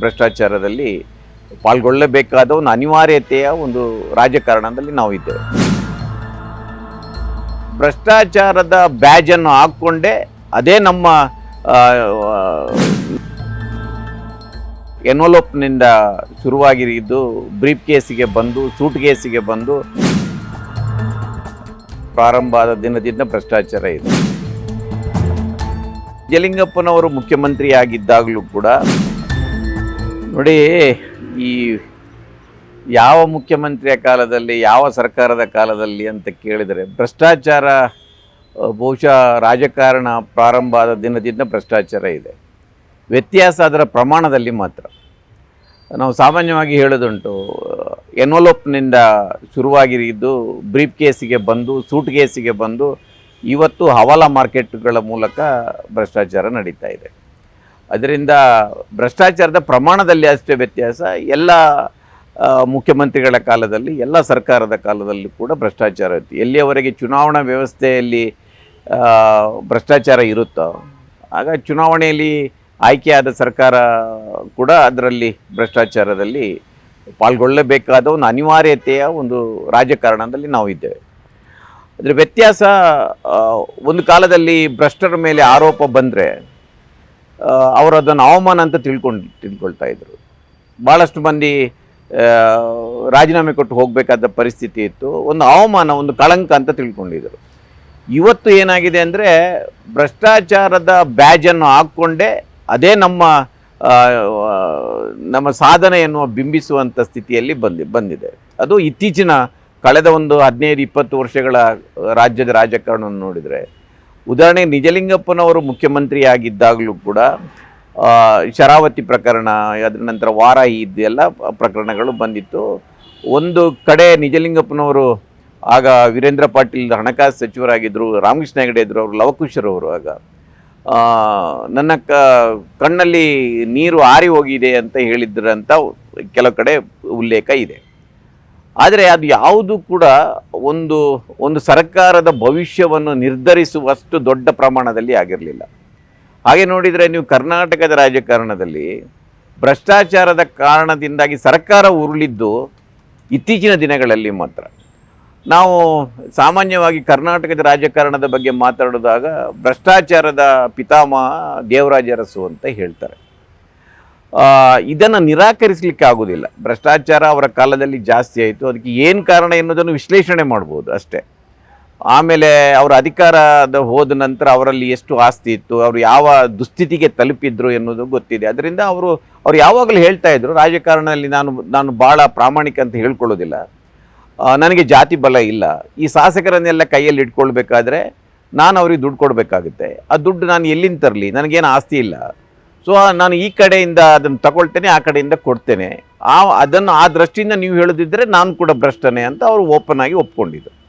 ಭ್ರಷ್ಟಾಚಾರದಲ್ಲಿ ಪಾಲ್ಗೊಳ್ಳಬೇಕಾದ ಒಂದು ಅನಿವಾರ್ಯತೆಯ ಒಂದು ರಾಜಕಾರಣದಲ್ಲಿ ನಾವು ಇದ್ದೇವೆ. ಭ್ರಷ್ಟಾಚಾರದ ಬ್ಯಾಜನ್ನು ಹಾಕ್ಕೊಂಡೇ ಅದೇ ನಮ್ಮ ಎನ್ವಲೋಪ್ನಿಂದ ಶುರುವಾಗಿದ್ದು ಬ್ರೀಫ್ ಕೇಸಿಗೆ ಬಂದು, ಸೂಟ್ ಕೇಸಿಗೆ ಬಂದು ಪ್ರಾರಂಭ ಆದ ದಿನದಿಂದ ಭ್ರಷ್ಟಾಚಾರ ಇದೆ. ಜಲಿಂಗಪ್ಪನವರು ಮುಖ್ಯಮಂತ್ರಿಯಾಗಿದ್ದಾಗಲೂ ಕೂಡ ನೋಡಿ, ಈ ಯಾವ ಮುಖ್ಯಮಂತ್ರಿಯ ಕಾಲದಲ್ಲಿ, ಯಾವ ಸರ್ಕಾರದ ಕಾಲದಲ್ಲಿ ಅಂತ ಕೇಳಿದರೆ, ಭ್ರಷ್ಟಾಚಾರ, ಬಹುಶಃ ರಾಜಕಾರಣ ಪ್ರಾರಂಭ ಆದ ದಿನದಿಂದ ಭ್ರಷ್ಟಾಚಾರ ಇದೆ. ವ್ಯತ್ಯಾಸ ಅದರ ಪ್ರಮಾಣದಲ್ಲಿ ಮಾತ್ರ. ನಾವು ಸಾಮಾನ್ಯವಾಗಿ ಹೇಳೋದುಂಟು ಎನ್ವಲೋಪ್ನಿಂದ ಶುರುವಾಗಿದ್ದು ಬ್ರೀಫ್ ಕೇಸಿಗೆ ಬಂದು ಸೂಟ್ ಕೇಸಿಗೆ ಬಂದು, ಇವತ್ತು ಹವಾಲಾ ಮಾರ್ಕೆಟ್ಗಳ ಮೂಲಕ ಭ್ರಷ್ಟಾಚಾರ ನಡೀತಾ ಇದೆ. ಅದರಿಂದ ಭ್ರಷ್ಟಾಚಾರದ ಪ್ರಮಾಣದಲ್ಲಿ ಅಷ್ಟೇ ವ್ಯತ್ಯಾಸ. ಎಲ್ಲ ಮುಖ್ಯಮಂತ್ರಿಗಳ ಕಾಲದಲ್ಲಿ, ಎಲ್ಲ ಸರ್ಕಾರದ ಕಾಲದಲ್ಲಿ ಕೂಡ ಭ್ರಷ್ಟಾಚಾರ ಇತ್ತು. ಎಲ್ಲಿಯವರೆಗೆ ಚುನಾವಣಾ ವ್ಯವಸ್ಥೆಯಲ್ಲಿ ಭ್ರಷ್ಟಾಚಾರ ಇರುತ್ತೋ, ಆಗ ಚುನಾವಣೆಯಲ್ಲಿ ಆಯ್ಕೆಯಾದ ಸರ್ಕಾರ ಕೂಡ ಅದರಲ್ಲಿ ಭ್ರಷ್ಟಾಚಾರದಲ್ಲಿ ಪಾಲ್ಗೊಳ್ಳಬೇಕಾದ ಒಂದು ಅನಿವಾರ್ಯತೆಯ ಒಂದು ರಾಜಕಾರಣದಲ್ಲಿ ನಾವು ಇದ್ದೇವೆ. ಅದರ ವ್ಯತ್ಯಾಸ ಒಂದು ಕಾಲದಲ್ಲಿ ಭ್ರಷ್ಟರ ಮೇಲೆ ಆರೋಪ ಬಂದರೆ ಅವರು ಅದನ್ನು ಅವಮಾನ ಅಂತ ತಿಳ್ಕೊಂಡು ತಿಳ್ಕೊಳ್ತಾ ಇದ್ದರು ಭಾಳಷ್ಟು ಮಂದಿ ರಾಜೀನಾಮೆ ಕೊಟ್ಟು ಹೋಗಬೇಕಾದ ಪರಿಸ್ಥಿತಿ ಇತ್ತು. ಒಂದು ಅವಮಾನ, ಒಂದು ಕಳಂಕ ಅಂತ ತಿಳ್ಕೊಂಡಿದ್ದರು ಇವತ್ತು ಏನಾಗಿದೆ ಅಂದರೆ, ಭ್ರಷ್ಟಾಚಾರದ ಬ್ಯಾಜನ್ನು ಹಾಕ್ಕೊಂಡೇ ಅದೇ ನಮ್ಮ ನಮ್ಮ ಸಾಧನೆಯನ್ನು ಬಿಂಬಿಸುವಂಥ ಸ್ಥಿತಿಯಲ್ಲಿ ಬಂದಿ, ಬಂದಿದೆ. ಅದು ಇತ್ತೀಚಿನ ಕಳೆದ ಒಂದು ಹದಿನೈದು, ಇಪ್ಪತ್ತು ವರ್ಷಗಳ ರಾಜ್ಯದ ರಾಜಕಾರಣವನ್ನು ನೋಡಿದರೆ ಉದಾಹರಣೆಗೆ ನಿಜಲಿಂಗಪ್ಪನವರು ಮುಖ್ಯಮಂತ್ರಿ ಆಗಿದ್ದಾಗಲೂ ಕೂಡ ಶರಾವತಿ ಪ್ರಕರಣ, ಅದರ ನಂತರ ವಾರಾಯಿ ಇದೆಲ್ಲ ಪ್ರಕರಣಗಳು ಬಂದಿತ್ತು. ಒಂದು ಕಡೆ ನಿಜಲಿಂಗಪ್ಪನವರು, ಆಗ ವೀರೇಂದ್ರ ಪಾಟೀಲ್ ಹಣಕಾಸು ಸಚಿವರಾಗಿದ್ದರು ರಾಮಕೃಷ್ಣ ಹೆಗಡೆ ಇದ್ದರು ಅವರು ಲವಕುಶರವರು ಆಗ. ನನ್ನ ಕ, ಕಣ್ಣಲ್ಲಿ ನೀರು ಆರಿ ಹೋಗಿದೆ ಅಂತ ಹೇಳಿದ್ರಂತ ಕೆಲವು ಕಡೆ ಉಲ್ಲೇಖ ಇದೆ. ಆದರೆ ಅದು ಯಾವುದು ಕೂಡ ಒಂದು ಒಂದು ಸರ್ಕಾರದ ಭವಿಷ್ಯವನ್ನು ನಿರ್ಧರಿಸುವಷ್ಟು ದೊಡ್ಡ ಪ್ರಮಾಣದಲ್ಲಿ ಆಗಿರಲಿಲ್ಲ. ಹಾಗೆ ನೋಡಿದರೆ ನೀವು ಕರ್ನಾಟಕದ ರಾಜಕಾರಣದಲ್ಲಿ ಭ್ರಷ್ಟಾಚಾರದ ಕಾರಣದಿಂದಾಗಿ ಸರ್ಕಾರ ಉರುಳಿದ್ದು ಇತ್ತೀಚಿನ ದಿನಗಳಲ್ಲಿ ಮಾತ್ರ. ನಾವು ಸಾಮಾನ್ಯವಾಗಿ ಕರ್ನಾಟಕದ ರಾಜಕಾರಣದ ಬಗ್ಗೆ ಮಾತಾಡಿದಾಗ ಭ್ರಷ್ಟಾಚಾರದ ಪಿತಾಮಹ ದೇವರಾಜರಸು ಅಂತ ಹೇಳ್ತಾರೆ. ಇದನ್ನು ನಿರಾಕರಿಸಲಿಕ್ಕೆ ಆಗೋದಿಲ್ಲ. ಭ್ರಷ್ಟಾಚಾರ ಅವರ ಕಾಲದಲ್ಲಿ ಜಾಸ್ತಿ ಆಯಿತು. ಅದಕ್ಕೆ ಏನು ಕಾರಣ ಎನ್ನುವುದನ್ನು ವಿಶ್ಲೇಷಣೆ ಮಾಡ್ಬೋದು ಅಷ್ಟೇ. ಆಮೇಲೆ ಅವರ ಅಧಿಕಾರದ ಹೋದ ನಂತರ ಅವರಲ್ಲಿ ಎಷ್ಟು ಆಸ್ತಿ ಇತ್ತು, ಅವರು ಯಾವ ದುಸ್ಥಿತಿಗೆ ತಲುಪಿದ್ರು ಎನ್ನುವುದು ಗೊತ್ತಿದೆ. ಅದರಿಂದ ಅವರು, ಅವ್ರು ಯಾವಾಗಲೂ ಹೇಳ್ತಾ ಇದ್ರು, ರಾಜಕಾರಣದಲ್ಲಿ ನಾನು ನಾನು ಭಾಳ ಪ್ರಾಮಾಣಿಕ ಅಂತ ಹೇಳ್ಕೊಳ್ಳೋದಿಲ್ಲ. ನನಗೆ ಜಾತಿ ಬಲ ಇಲ್ಲ. ಈ ಶಾಸಕರನ್ನೆಲ್ಲ ಕೈಯಲ್ಲಿ ಇಟ್ಕೊಳ್ಬೇಕಾದ್ರೆ ನಾನು ಅವ್ರಿಗೆ ದುಡ್ಡು ಕೊಡಬೇಕಾಗುತ್ತೆ. ಆ ದುಡ್ಡು ನಾನು ಎಲ್ಲಿಂದ ತರಲಿ? ನನಗೇನು ಆಸ್ತಿ ಇಲ್ಲ. ಸೊ ನಾನು ಈ ಕಡೆಯಿಂದ ಅದನ್ನು ತಗೊಳ್ತೇನೆ, ಆ ಕಡೆಯಿಂದ ಕೊಡ್ತೇನೆ. ಆ, ಅದನ್ನು ಆ ದೃಷ್ಟಿಯಿಂದ ನೀವು ಹೇಳದಿದ್ದರೆ ನಾನು ಕೂಡ ಭ್ರಷ್ಟನೇ ಅಂತ ಅವರು ಓಪನ್ ಆಗಿ ಒಪ್ಕೊಂಡಿದ್ದು.